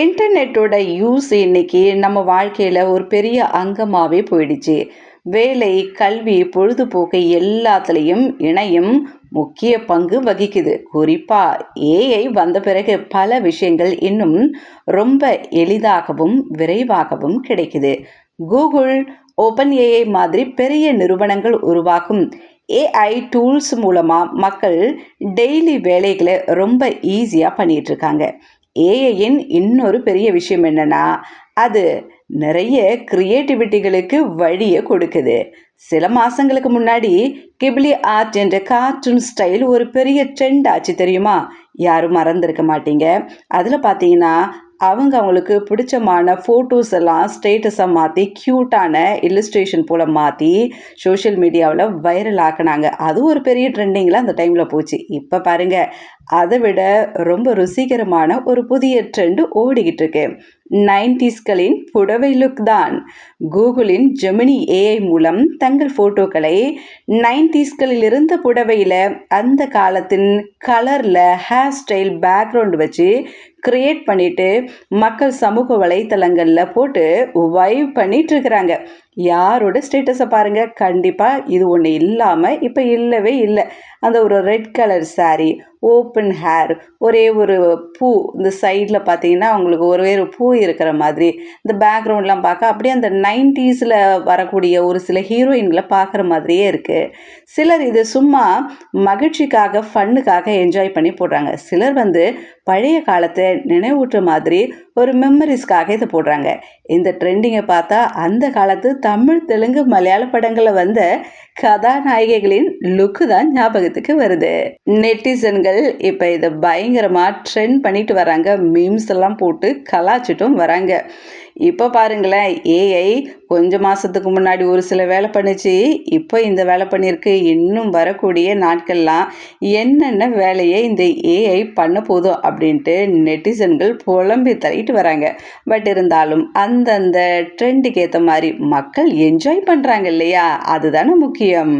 இன்டர்நெட்டோட use இன்னைக்கு நம்ம வாழ்க்கையில் ஒரு பெரிய அங்கமாகவே போயிடுச்சு. வேலை கல்வி பொழுதுபோக்கு எல்லாத்துலேயும் இணையம் முக்கிய பங்கு வகிக்குது. குறிப்பாக ஏஐ வந்த பிறகு பல விஷயங்கள் இன்னும் ரொம்ப எளிதாகவும் விரைவாகவும் கிடைக்குது. கூகுள் ஓப்பன் ஏஐ மாதிரி பெரிய நிறுவனங்கள் உருவாக்கும் ஏஐ டூல்ஸ் மூலமாக மக்கள் டெய்லி வேலைகளை ரொம்ப ஈஸியாக பண்ணிகிட்ருக்காங்க ஏஐயின் இன்னொரு பெரிய விஷயம் என்னன்னா அது நிறைய கிரியேட்டிவிட்டிகளுக்கு வழியை கொடுக்குது. சில மாதங்களுக்கு முன்னாடி கிப்லி ஆர்ட் என்ற கார்ட்டூன் ஸ்டைல் ஒரு பெரிய ட்ரெண்ட் ஆச்சு தெரியுமா? யாரும் மறந்துருக்க மாட்டீங்க. அதில் பார்த்தீங்கன்னா அவங்க அவங்களுக்கு பிடிச்சமான ஃபோட்டோஸ் எல்லாம் ஸ்டேட்டஸாக மாற்றி க்யூட்டான இல்லுஸ்ட்ரேஷன் போல் மாற்றி சோஷியல் மீடியாவில் வைரல் ஆக்குனாங்க. அது ஒரு பெரிய ட்ரெண்டிங்கில் அந்த டைமில் போச்சு. இப்போ பாருங்கள் அதை விட ரொம்ப ருசிகரமான ஒரு புதிய ட்ரெண்டு ஓடிக்கிட்டு இருக்கு நைன்டிஸ்களின் புடவை லுக் தான். கூகுளின் ஜெமினி ஏஐ மூலம் தங்கள் ஃபோட்டோக்களை நைன்டிஸ்களில் இருந்த புடவையில் அந்த காலத்தின் கலரில் ஹேர் ஸ்டைல் பேக்ரவுண்ட் வச்சு கிரியேட் பண்ணிட்டு மக்கள் சமூக வலைத்தளங்களில் போட்டு வைவ் பண்ணிட்டு இருக்கிறாங்க யாரோட ஸ்டேட்டஸை பாருங்கள் கண்டிப்பாக இது ஒன்று இல்லாமல் இப்போ இல்லவே இல்லை. அந்த ஒரு red colour sari open hair ஒரே ஒரு பூ இந்த சைடில் பார்த்தீங்கன்னா அவங்களுக்கு ஒரே ஒரு பூ இருக்கிற மாதிரி. இந்த பேக்ரவுண்ட்லாம் பார்க்க அப்படியே அந்த நைன்டிஸில் வரக்கூடிய ஒரு சில ஹீரோயின்களை பார்க்குற மாதிரியே இருக்குது சிலர் இது சும்மா மகிழ்ச்சிக்காக ஃபன்னுக்காக என்ஜாய் பண்ணி போடுறாங்க. சிலர் வந்து பழைய காலத்தை நினைவூட்டுற மாதிரி ஒரு மெமரிஸ்க்காக இதை போடுறாங்க. இந்த ட்ரெண்டிங்கை பார்த்தா அந்த காலத்து தமிழ் தெலுங்கு மலையாள படங்களில் வந்த கதாநாயகிகளின் லுக்கு தான் ஞாபகத்துக்கு வருது. நெட்டிசன்கள் இப்போ இதை பயங்கரமாக ட்ரெண்ட் பண்ணிட்டு வராங்க. மீம்ஸ் எல்லாம் போட்டு கலாச்சிட்டும் வராங்க. இப்போ பாருங்களேன் ஏஐ கொஞ்சம் மாதத்துக்கு முன்னாடி ஒரு சில வேலை பண்ணிச்சு. இப்போ இந்த வேலை பண்ணியிருக்கு இன்னும் வரக்கூடிய நாட்கள்லாம் என்னென்ன வேலையை இந்த ஏஐ பண்ண போதும் அப்படின்ட்டு நெட்டிசன்கள் புலம்பி தள்ளிட்டு வராங்க. பட் இருந்தாலும் அந்தந்த ட்ரெண்டுக்கு ஏற்ற மாதிரி மக்கள் என்ஜாய் பண்ணுறாங்க இல்லையா? அதுதானே முக்கியம்.